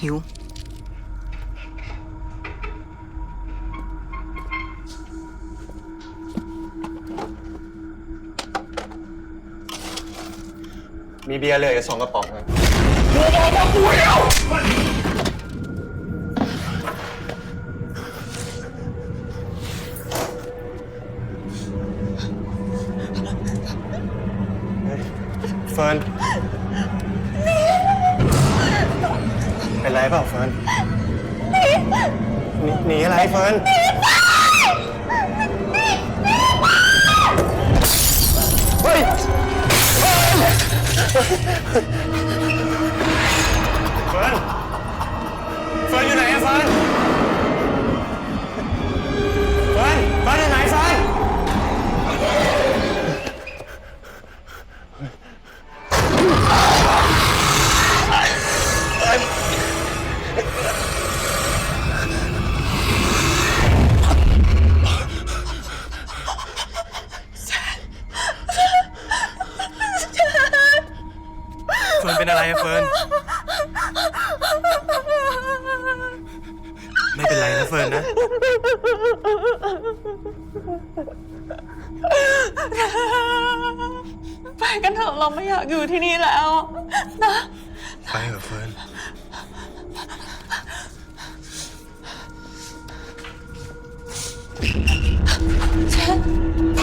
หิว มีเบียร์เหลยสองกระป๋องครับเฟิร์น เป็นไรเปล่าเฟิร์นหนีหนีอะไรเฟิร์นเฮ้ย ฟิร์นเป็นอะไรอะเฟิร์นไม่เป็นไรนะเฟิร์นนะ ไปกันเถอะเราไม่อยากอยู่ที่นี่แล้วนะไปเถอะเฟิร์นเชน